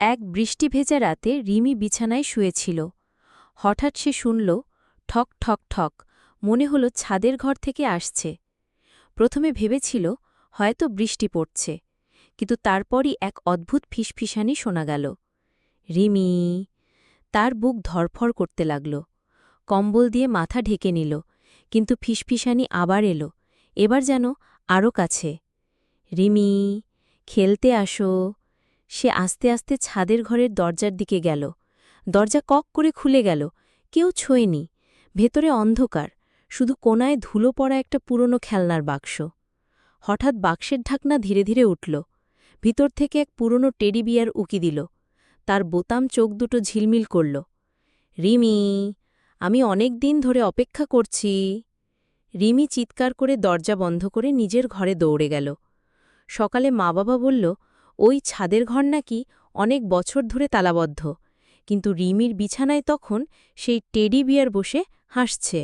এক বৃষ্টি ভেজা রাতে রিমি বিছানায় শুয়েছিল। হঠাৎ সে শুনল, ঠক ঠক ঠক, মনে হল ছাদের ঘর থেকে আসছে। প্রথমে ভেবেছিল, হয়তো বৃষ্টি পড়ছে, কিন্তু তারপরই এক অদ্ভুত ফিসফিসানি শোনা গেল। রিমি, তার বুক ধরফর করতে লাগল। কম্বল দিয়ে মাথা ঢেকে নিল, কিন্তু ফিসফিসানি আবার এলো, এবার যেন আরও কাছে। রিমি, খেলতে আসো সে আস্তে আস্তে ছাদের ঘরের দরজার দিকে গেল। দরজা কক করে খুলে গেল। কেউ ছোঁয়নি। ভেতরে অন্ধকার। শুধু কোনায় ধুলো পড়া একটা পুরনো খেলনার বাক্স। হঠাৎ বাক্সের ঢাকনা ধীরে ধীরে উঠল। ভিতর থেকে এক পুরনো টেডি বিয়ার উকি দিল। তার বোতাম চোখ দুটো ঝিলমিল করল। রিমি, আমি অনেক দিন ধরে অপেক্ষা করছি। রিমি চিৎকার করে দরজা বন্ধ করে নিজের ঘরে দৌড়ে গেল। সকালে মা বাবা বলল ওই ছাদের ঘর নাকি অনেক বছর ধরে তালাবদ্ধ। কিন্তু রিমির বিছানায় তখন সেই টেডি বিয়ার বসে হাসছে।